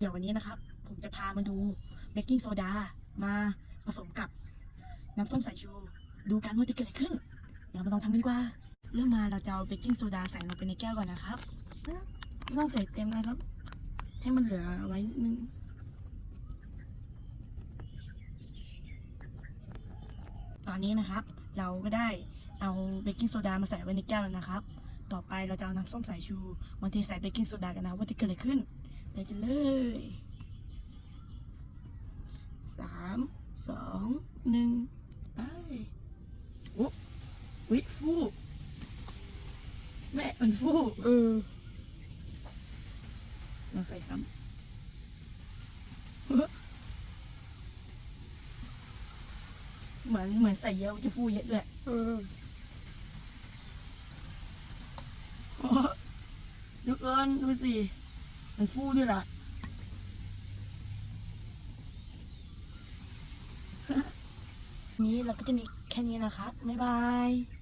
เดี๋ยววันนี้นะครับ ผมจะพามาดูเบกกิ้งโซดามาผสมกับน้ำส้มสายชู ดูกันว่าจะเกิดอะไรขึ้น เรามาลองทำกันดีกว่า เริ่มมาเราจะเอาเบกกิ้งโซดาใส่ลงไปในแก้วก่อนนะครับไม่ต้องใส่เต็มนะครับ ให้มันเหลือไว้นิดนึงตอนนี้นะครับ เราก็ได้เอาเบกกิ้งโซดามาใส่ไว้ในแก้วแล้วนะครับ ต่อไปเราจะเอาน้ำส้มสายชูมาเทใส่เบกกิ้งโซดากันนะว่าจะเกิดอะไรขึ้น ไปกันเลยสามสองหนึ่งไปโอ้วิฟูแม่มันฟูเออเราใส่ซ้ำเหมือนเหมือนใส่เยอะมันจะฟูเยอะด้วยเออโอ้ดูเอินดูสิ มันฟูด้วยล่ะนี้เราก็จะมีแค่นี้นะครับบ๊ายบาย